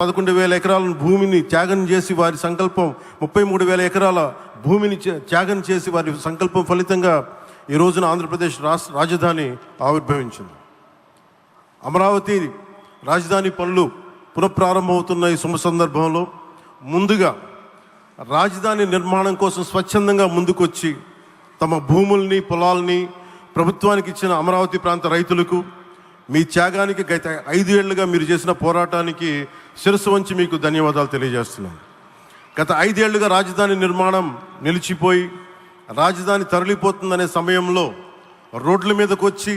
పదకొండు వేల ఎకరాల భూమిని త్యాగం చేసి వారి సంకల్పం ముప్పై మూడు వేల ఎకరాల భూమిని త్యాగం చేసి వారి సంకల్పం ఫలితంగా ఈ రోజున ఆంధ్రప్రదేశ్ రాష్ట్ర రాజధాని ఆవిర్భవించింది. అమరావతి రాజధాని పనులు పునఃప్రారంభమవుతున్న ఈ శుభ సందర్భంలో ముందుగా రాజధాని నిర్మాణం కోసం స్వచ్ఛందంగా ముందుకొచ్చి తమ భూముల్ని పొలాల్ని ప్రభుత్వానికి ఇచ్చిన అమరావతి ప్రాంత రైతులకు మీ త్యాగానికి గత ఐదు ఏళ్ళుగా మీరు చేసిన పోరాటానికి శిరస్సు వంచి మీకు ధన్యవాదాలు తెలియజేస్తున్నాను. గత ఐదేళ్ళుగా రాజధాని నిర్మాణం నిలిచిపోయి రాజధాని తరలిపోతుందనే సమయంలో రోడ్ల మీదకు వచ్చి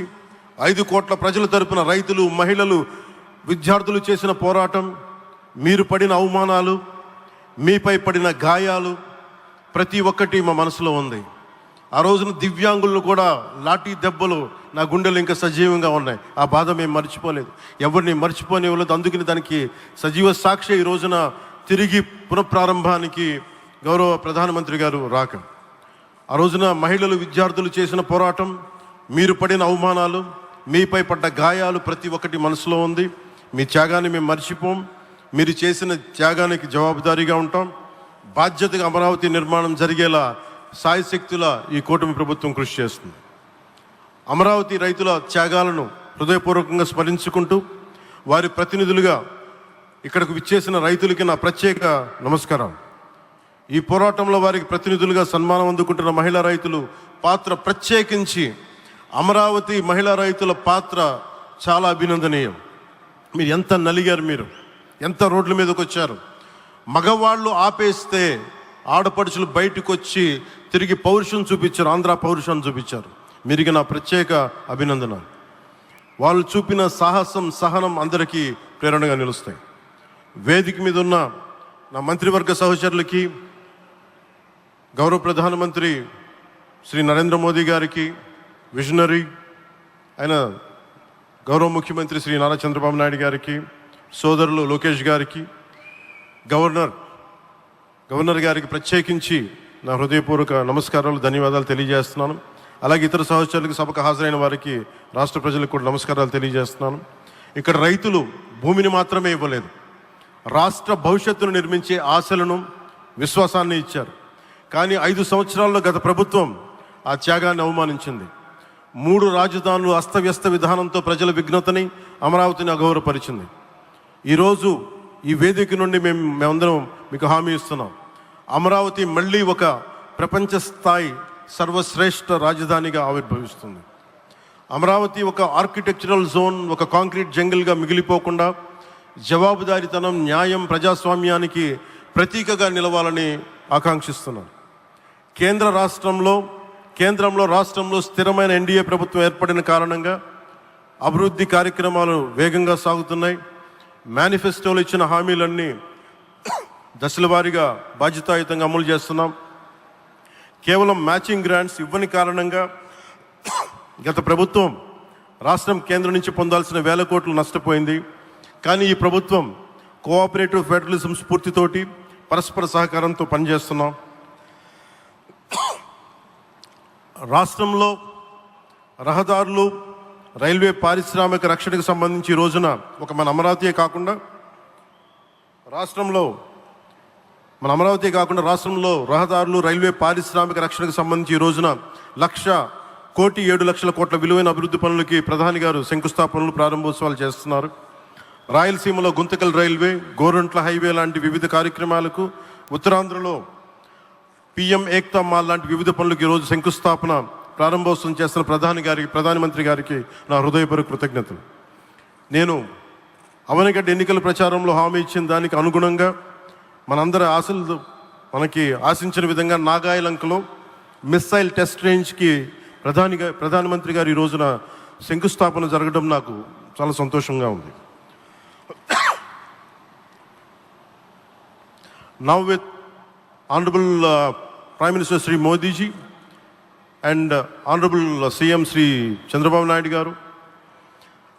ఐదు కోట్ల ప్రజల తరపున రైతులు మహిళలు విద్యార్థులు చేసిన పోరాటం మీరు పడిన అవమానాలు మీపై పడిన గాయాలు ప్రతి ఒక్కటి మా మనసులో ఉంది. ఆ రోజున దివ్యాంగులను కూడా లాఠీ దెబ్బలు నా గుండెలు ఇంకా సజీవంగా ఉన్నాయి. ఆ బాధ మేము మర్చిపోలేదు. ఎవరిని మర్చిపోనివ్వలేదు. అందుకని దానికి సజీవ సాక్షి ఈ రోజున తిరిగి పునఃప్రారంభానికి గౌరవ ప్రధానమంత్రి గారు రాక. ఆ రోజున మహిళలు విద్యార్థులు చేసిన పోరాటం మీరు పడిన అవమానాలు మీపై పడ్డ గాయాలు ప్రతి ఒక్కటి మనసులో ఉంది. మీ త్యాగాన్ని మేము మర్చిపోం. మీరు చేసిన త్యాగానికి జవాబుదారీగా ఉంటాం. బాధ్యతగా అమరావతి నిర్మాణం జరిగేలా సాయశక్తుల ఈ కూటమి ప్రభుత్వం కృషి చేస్తుంది. అమరావతి రైతుల త్యాగాలను హృదయపూర్వకంగా స్మరించుకుంటూ వారి ప్రతినిధులుగా ఇక్కడకు విచ్చేసిన రైతులకి నా ప్రత్యేక నమస్కారం. ఈ పోరాటంలో వారికి ప్రతినిధులుగా సన్మానం అందుకుంటున్న మహిళా రైతులు పాత్ర ప్రత్యేకించి అమరావతి మహిళా రైతుల పాత్ర చాలా అభినందనీయం. మీరు ఎంత నలిగారు మీరు? ఎంత రోడ్ల మీదకి వచ్చారు? మగవాళ్ళు ఆపేస్తే ఆడపడుచులు బయటకు వచ్చి తిరిగి పౌరుషం చూపించారు ఆంధ్ర పౌరుషాన్ని చూపించారు. మీరికి నా ప్రత్యేక అభినందన వాళ్ళు చూపిన సాహసం సహనం అందరికీ ప్రేరణగా నిలుస్తాయి. వేదిక మీద ఉన్న నా మంత్రివర్గ సహచరులకి గౌరవ ప్రధానమంత్రి శ్రీ నరేంద్ర మోదీ గారికి విజనరీ ఆయన గౌరవ ముఖ్యమంత్రి శ్రీ నారా చంద్రబాబు నాయుడు గారికి సోదరులు లోకేష్ గారికి గవర్నర్ గవర్నర్ గారికి ప్రత్యేకించి నా హృదయపూర్వక నమస్కారాలు ధన్యవాదాలు తెలియజేస్తున్నాను. అలాగే ఇతర సహచరులకు సభకు హాజరైన వారికి రాష్ట్ర ప్రజలకు కూడా నమస్కారాలు తెలియజేస్తున్నాను. ఇక్కడ రైతులు భూమిని మాత్రమే ఇవ్వలేదు. రాష్ట్ర భవిష్యత్తును నిర్మించే ఆశలను విశ్వాసాన్ని ఇచ్చారు. కానీ ఐదు సంవత్సరాల్లో గత ప్రభుత్వం ఆ త్యాగాన్ని అవమానించింది. మూడు రాజధానులు అస్తవ్యస్త విధానంతో ప్రజల విఘ్నతని అమరావతిని అగౌరవపరిచింది ఈరోజు ఈ వేదిక నుండి మేము మేమందరం మీకు హామీ ఇస్తున్నాం. అమరావతి మళ్ళీ ఒక ప్రపంచ స్థాయి సర్వశ్రేష్ఠ రాజధానిగా ఆవిర్భవిస్తుంది. అమరావతి ఒక ఆర్కిటెక్చరల్ జోన్ ఒక కాంక్రీట్ జంగిల్గా మిగిలిపోకుండా జవాబుదారీతనం న్యాయం ప్రజాస్వామ్యానికి ప్రతీకగా నిలవాలని ఆకాంక్షిస్తున్నాను కేంద్ర రాష్ట్రంలో కేంద్రంలో రాష్ట్రంలో స్థిరమైన ఎన్డీఏ ప్రభుత్వం ఏర్పడిన కారణంగా అభివృద్ధి కార్యక్రమాలు వేగంగా సాగుతున్నాయి. మేనిఫెస్టోలో ఇచ్చిన హామీలన్నీ దశల వారీగా బాధ్యతాయుతంగా అమలు చేస్తున్నాం. కేవలం మ్యాచింగ్ గ్రాంట్స్ ఇవ్వని కారణంగా గత ప్రభుత్వం రాష్ట్రం కేంద్రం నుంచి పొందాల్సిన వేల కోట్లు నష్టపోయింది. కానీ ఈ ప్రభుత్వం కోఆపరేటివ్ ఫెడరలిజం స్ఫూర్తితోటి పరస్పర సహకారంతో పనిచేస్తున్నాం. రాష్ట్రంలో రహదారులు రైల్వే పారిశ్రామిక రక్షణకు సంబంధించి రోజున ఒక మన అమరావతియే కాకుండా రాష్ట్రంలో మన అమరావతి కాకుండా రాష్ట్రంలో రహదారులు రైల్వే పారిశ్రామిక రక్షణకు సంబంధించి ఈ రోజున లక్ష కోటి ఏడు లక్షల కోట్ల విలువైన అభివృద్ధి పనులకి ప్రధాని గారు శంకుస్థాపనలు ప్రారంభోత్సవాలు చేస్తున్నారు. రాయలసీమలో గుంతకల్ రైల్వే గోరంట్ల హైవే లాంటి వివిధ కార్యక్రమాలకు ఉత్తరాంధ్రలో పిఎం ఏక్తా మాల్ లాంటి వివిధ పనులకు ఈరోజు శంకుస్థాపన ప్రారంభోత్సవం చేస్తున్న ప్రధాని గారికి ప్రధానమంత్రి గారికి నా హృదయపూర్వక కృతజ్ఞతలు. నేను అవనగడ్డ ఎన్నికల ప్రచారంలో హామీ ఇచ్చిన దానికి అనుగుణంగా మనందరి ఆశలు మనకి ఆశించిన విధంగా నాగాయలంకలో మిస్సైల్ టెస్ట్ రేంజ్కి ప్రధానిగా ప్రధానమంత్రి గారు ఈ రోజున శంకుస్థాపన జరగడం నాకు చాలా సంతోషంగా ఉంది. Now with honourable prime minister Shri Modi ji and honourable CM Shri Chandrababu Naidu garu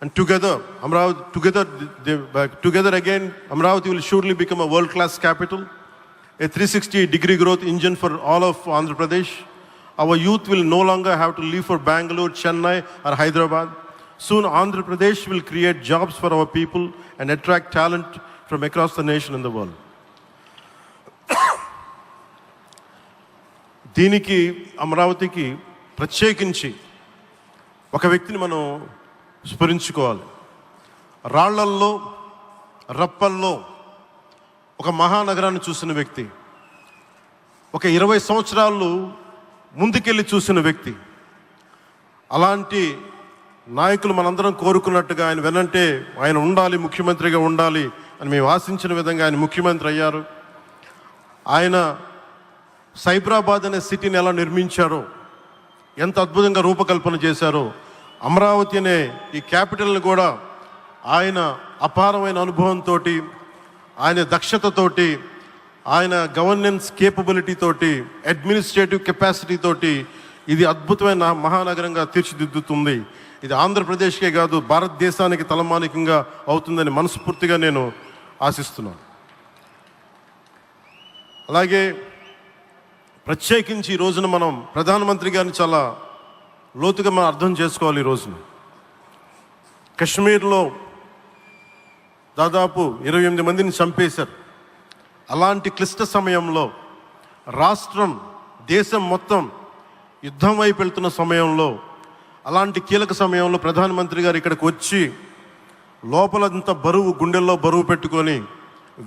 And together, Amravati, together, they, uh, together again, Amravati will surely become a world-class capital, a 360-degree growth engine for all of Andhra Pradesh. Our youth will no longer have to leave for Bangalore, Chennai, or Hyderabad. Soon, Andhra Pradesh will create jobs for our people and attract talent from across the nation in the world. దీనికి అమరావతికి ప్రత్యేకించి ఒక వ్యక్తిని మనం స్ఫురించుకోవాలి రాళ్ళల్లో రప్పల్లో ఒక మహానగరాన్ని చూసిన వ్యక్తి ఒక ఇరవై సంవత్సరాలు ముందుకెళ్ళి చూసిన వ్యక్తి అలాంటి నాయకులు మనందరం కోరుకున్నట్టుగా ఆయన వెనంటే ఆయన ఉండాలి ముఖ్యమంత్రిగా ఉండాలి అని మేము ఆశించిన విధంగా ఆయన ముఖ్యమంత్రి అయ్యారు. ఆయన సైబరాబాద్ అనే సిటీని ఎలా నిర్మించారో ఎంత అద్భుతంగా రూపకల్పన చేశారో అమరావతి అనే ఈ క్యాపిటల్ని కూడా ఆయన అపారమైన అనుభవంతో ఆయన దక్షతతోటి ఆయన గవర్నెన్స్ కేపబిలిటీ తోటి అడ్మినిస్ట్రేటివ్ కెపాసిటీ తోటి ఇది అద్భుతమైన మహానగరంగా తీర్చిదిద్దుతుంది. ఇది ఆంధ్రప్రదేశ్కే కాదు భారతదేశానికి తలమానికంగా అవుతుందని మనస్ఫూర్తిగా నేను ఆశిస్తున్నాను. అలాగే ప్రత్యేకించి ఈ రోజున మనం ప్రధానమంత్రి గారిని చాలా లోతుగా మనం అర్థం చేసుకోవాలి ఈ రోజున. కశ్మీర్లో దాదాపు ఇరవై ఎనిమిది మందిని చంపేశారు. అలాంటి క్లిష్ట సమయంలో రాష్ట్రం దేశం మొత్తం యుద్ధం వైపు వెళ్తున్న సమయంలో అలాంటి కీలక సమయంలో ప్రధానమంత్రి గారు ఇక్కడికి వచ్చి లోపలంత బరువు గుండెల్లో బరువు పెట్టుకొని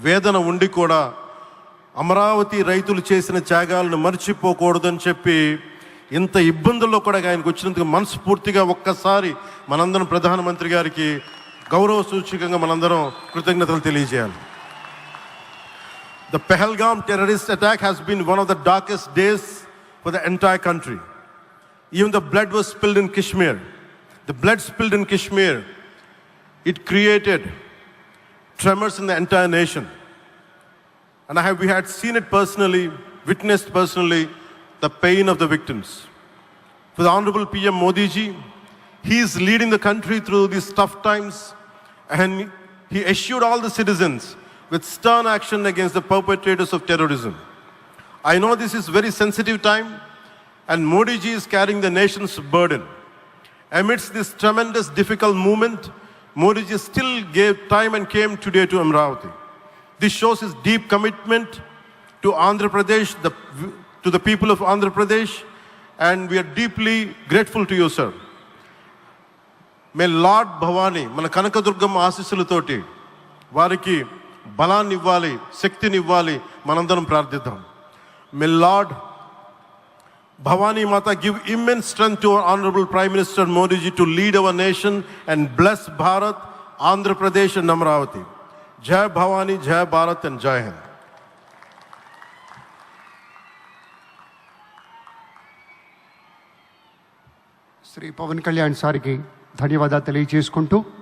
వేదన ఉండి కూడా అమరావతి రైతులు చేసిన త్యాగాలను మర్చిపోకూడదని చెప్పి ఇంత ఇబ్బందుల్లో కూడా ఆయనకు వచ్చినందుకు మనస్ఫూర్తిగా ఒక్కసారి మనందరం ప్రధానమంత్రి గారికి గౌరవ సూచికంగా మనందరం కృతజ్ఞతలు తెలియజేయాలి. The Pahalgam terrorist attack has been one of the darkest days for the entire country even the blood was spilled in Kashmir the blood spilled in Kashmir it created tremors in the entire nation and I have we had seen it personally witnessed personally the pain of the victims. For the Honorable PM Modi ji, he is leading the country through these tough times and he assured all the citizens with stern action against the perpetrators of terrorism. I know this is very sensitive time and Modi ji is carrying the nation's burden. Amidst this tremendous difficult moment, Modi ji still gave time and came today to Amravati. This shows his deep commitment to Andhra Pradesh, the, to the people of Andhra Pradesh, and we are deeply grateful to you, sir. May lord Bhavani మన కనకదుర్గమ్మ ఆశీస్సులతోటి వారికి బలాన్ని ఇవ్వాలి శక్తిని ఇవ్వాలి మనందరం ప్రార్థిద్దాం may lord Bhavani Mata give immense strength to our honourable prime minister Modiji to lead our nation and bless Bharat Andhra Pradesh and Amaravati జయ భవానీ జయ Bharat and జై హింద్ శ్రీ పవన్ కళ్యాణ్ సార్కి ధన్యవాదాలు తెలియజేసుకుంటూ